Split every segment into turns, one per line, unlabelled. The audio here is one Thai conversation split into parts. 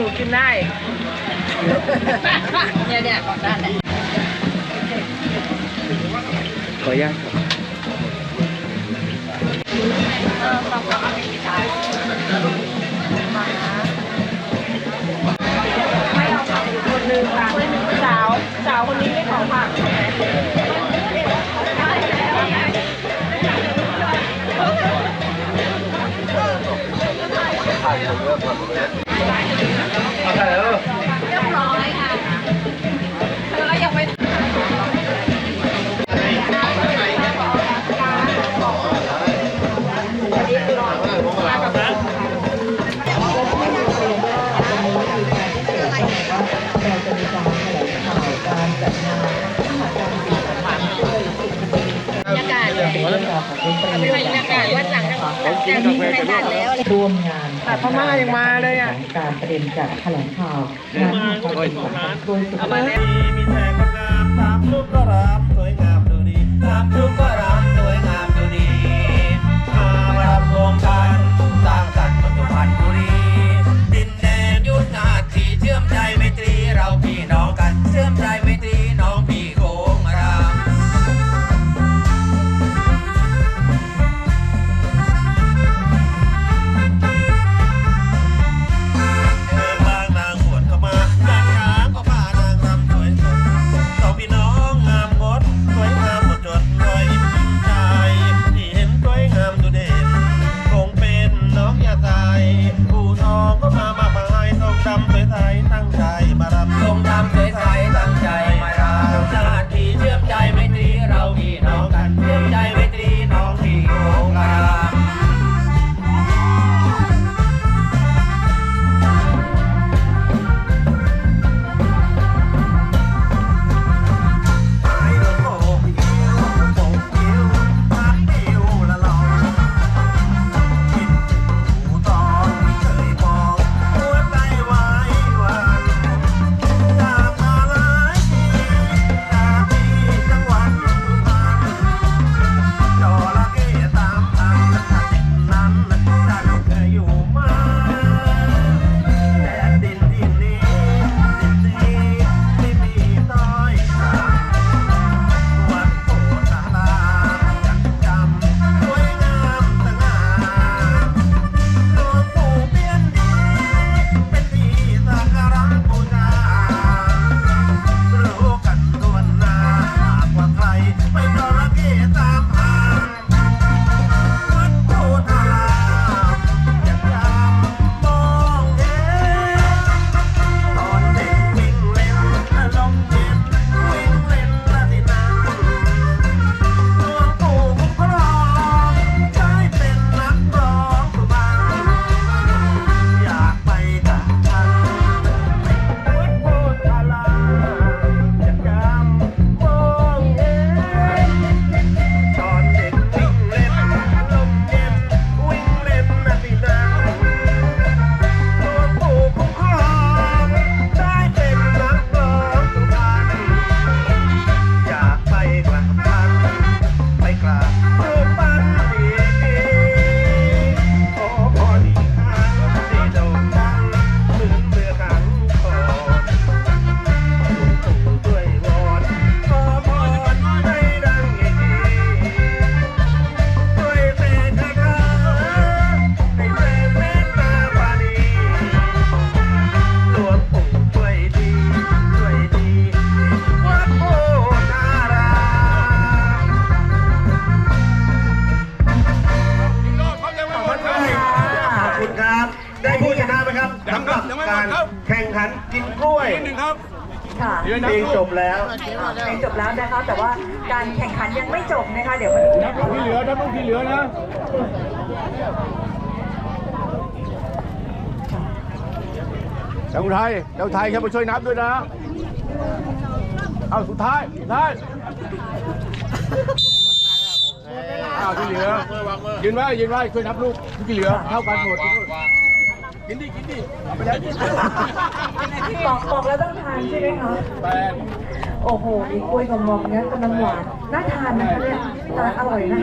นูกินได้
เนี่ยเนี่ยก่อนด้านเลย
ขออนุญาต
ครับเออขอ
บคุ
ณไม่
เอา
ผักค
นนึงค่ะสาว สาวคนนี้ไม่ขอผ่ผมเอกผัก またよ。 ของคุณประยชน์อย่างต่อเนื่องนะคะร่วมงานแต่พม่ายังมาเลยอะการประเด็นจากแถลงข่าวงานของคุณสมรักดยสุขภาพมีแต่คนงามสามชุดก็รับสวยงามดูดีสามชุดก็ เพลจบแล้ว
เพลจบแล้วนะคะ แต่ว่าการแข่งขันยังไม่จบนะคะ เดี๋ยวนับลูก
ที่เหลือนับลูกที่เหลือนะเจ้าไทยเจ้าไทยครับมาช่วยนับด้วยนะ เอาสุดท้ายสุดท้ายอาที่เหลือยืนไว้ยืนไว้ช่วยนับลูกที่เหลือเท่ากันหมดกินดิกินดิ
บอกบอกแล้วต้อง ทานใช่ไหมคะ
แป
โอ้โห มีกล้วยกับมองเนี้ยกำลังหวาน น่าทานนะคะเนี่ยตาอร่อยนะ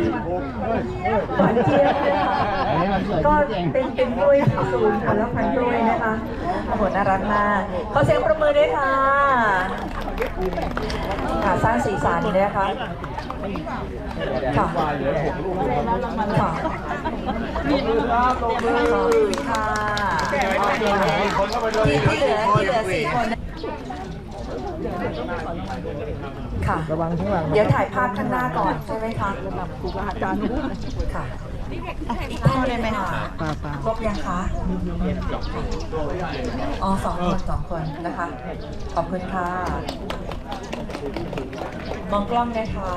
หวานเจี๊ยบก็เป็นเป็นกล้วยสูงค่ะแล้วพันกล้วยนะคะโอ้โห น่ารักมากขอเสียงประมือด้วยค่ะค่ะสร้างสีสันเนี่ยนะคะ ค่ะ วาดูครับลงมือ ค่ะ ที่ที่เหลือที่เหลือสี่คนนะค่ะ ระวังข้างหลังเดี๋ยวถ่ายภาพข้างหน้าก่อนใช่ไหมคะระดับครูบาอาจารย์ค่ะอีกท่านได้ไหมคะครบยังคะ อ๋อสองคนสองคนนะคะ ขอบคุณค่ะ มองกล้องนะคะ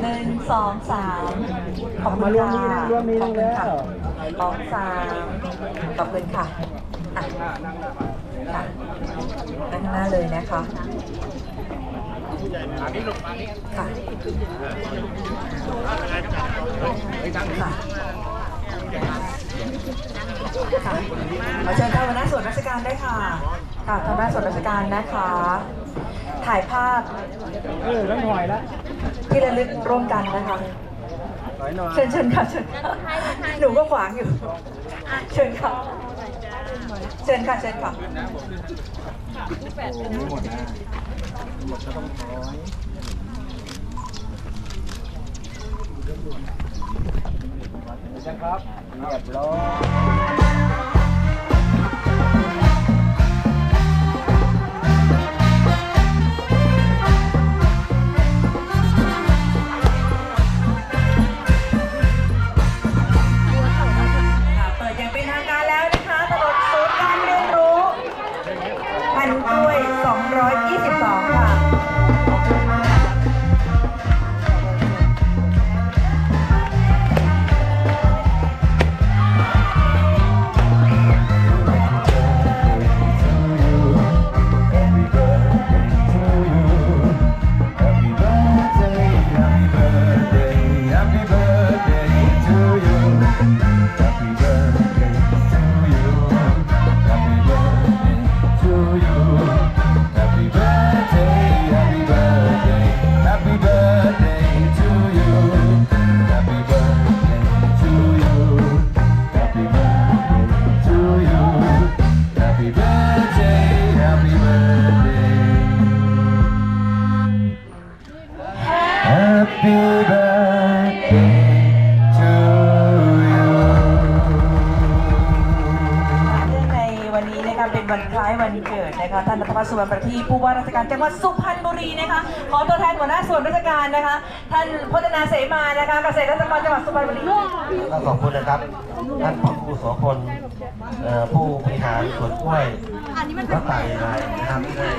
หนึ่งสองสามขอบคุณค่ะรวมนี้แล้ว สองสามขอบคุณค่ะอะค่ะด้านหน้าเลยนะคะค่ะค่ะค่ะขอเชิญท่านหัวหน้าส่วนราชการได้วยค่ะค่ะท่านหัวหน้าส่วนราชการนะคะ ถ่ายภาพ
เออต้องถอยแล้ว
ที่ระลึกร่วมกันนะคะ
ถ อยหน่อย
เชิญเชิญค่ะเชิญค่ะหนูก็ขวางอยู่ เชิญค่ะ เชิญค่ะเชิญค่ะ
โอ้ไม่หมดนะหมดก็ต้องถอยนะครับเรียบร้อ
ย วันนี้นะคะเป็นวันคล้ายวันเกิดนะคะท่านรัฐพัฒน์สุวรรณประทีปผู้ว่าราชการจังหวัดสุพรรณบุรีนะคะขอตัวแทนหัวหน้าส่วนราชการนะคะท่านพจนาเสมานะคะเกษตรกรจังหวัดสุพรรณบุรี
ก็ขอบคุณนะครับท่านผู้สพลเอ่อผู้บริหารสวนกล้วยรัตายนายนะครับที่ได้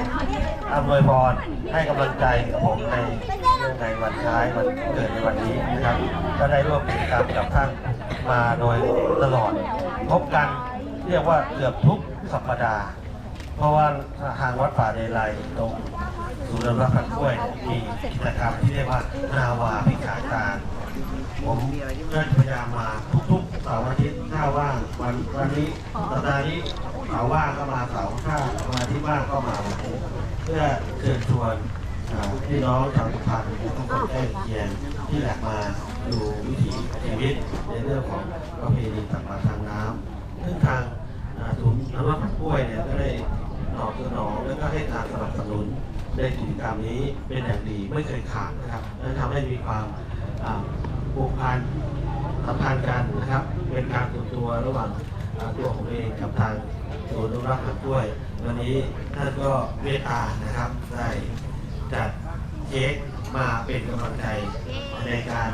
อำนวยพรให้กำลังใจกับผมในเรื่องในวันคล้ายวันเกิดในวันนี้นะครับก็ได้ร่วมกิจกรรมกับท่านมาโดยตลอดพบกัน เรียกว่าเกือบทุกสัปดาห์ เพราะว่าทางวัดป่าเดลัยตรงศูนย์รับพันกล้วยมีกิจกรรมที่เรียกว่านาวาพิขาการผมก็พยายามมาทุกๆเสาร์อาทิตย์ถ้าว่างวันวันนี้สัปดาห์นี้เสาร์ว่างก็มาเสาร์ถ้าวันอาทิตย์ว่างก็มา เพื่อเชิญชวนพี่น้องชาวสุพรรณทุกคนใกล้เคียงที่อยากมาดูวิถีชีวิตในเรื่องของประเพณีตักบาตรทางน้ำ ซึ่งทางศูนย์น้ำรักกล้วยเนี่ยก็ได้ตอบสนองและก็ให้การสนับสนุนในกิจกรรมนี้เป็นอย่างดีไม่เคยขาดนะครับและทำให้มีความผูกพันสัมพันธ์กันนะครับ เป็นการส่วนตัวระหว่างตัวผมเองกับทางศูนย์นุรักษ์ผักกล้วย วันนี้ท่านก็เมตตานะครับได้จัดเค้กมาเป็นกำลังใจในการ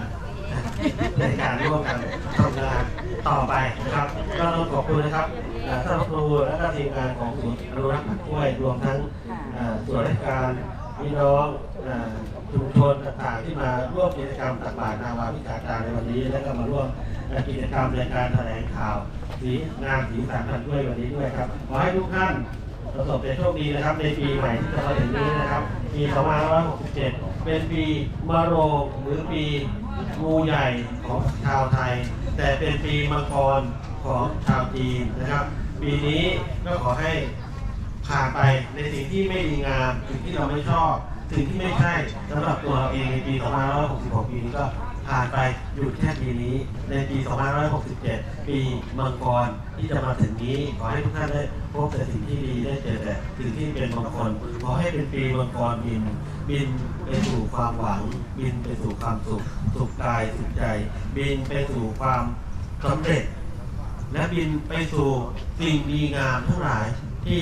ในการร่วมกันทำงานต่อไปนะครับ ก็ต้องขอบคุณนะครับท่านครูและก็ทีมงานของศูนย์อนุรักษ์ผักกล้วยรวมทั้งส่วนราชการพี่น้องชุมชนต่างๆที่มาร่วมกิจกรรมตักบาตรนาวาพิการในวันนี้ และก็มาร่วมกิจกรรมในการแถลงข่าวสีงานสีสันพันด้วยวันนี้ด้วยครับขอให้ทุกท่านประสบแต่โชคดีนะครับ ในปีใหม่ที่จะมาถึงนี้นะครับปี2567 เป็นปีมะโรงหรือปี งูใหญ่ของชาวไทย แต่เป็นปีมังกรของชาวจีนนะครับ ปีนี้ก็ขอให้ผ่านไปในสิ่งที่ไม่ดีงามสิ่งที่เราไม่ชอบ สิ่งที่ไม่ใช่สำหรับตัวเราเองในปี 2566 ปีนี้ก็ผ่านไปหยุดแค่ปีนี้ ในปี 2567 ปีมังกรที่จะมาถึงนี้ ขอให้ทุกท่านได้พบแต่สิ่งที่ดีได้เจอแต่สิ่งที่เป็นมังกรขอให้เป็นปีมังกรปี บินไปสู่ความหวัง บินไปสู่ความสุข สุขกายสุขใจ บินไปสู่ความสำเร็จ และบินไปสู่สิ่งดีงามทั้งหลายที่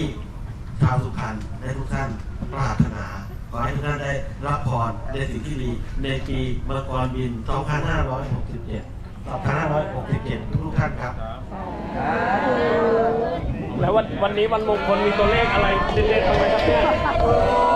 ชาวสุขันณได้ทุกท่านปรารถนาขอให้ทุกท่านได้รับพรในสิ่งที่ดีในปีมักรบิน 2567 2567 ทุกท่านครับ
แล้ววันนี้วันมงคลมีตัวเลขอะไรเด็ดๆบ้า
งไหมครับ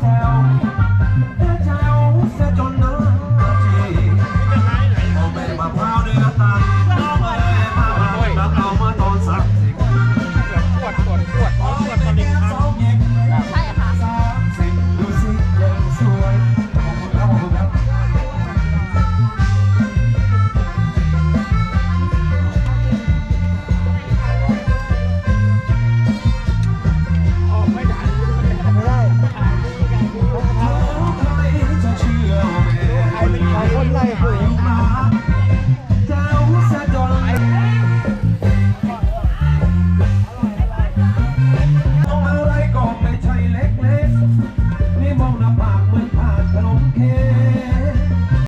tell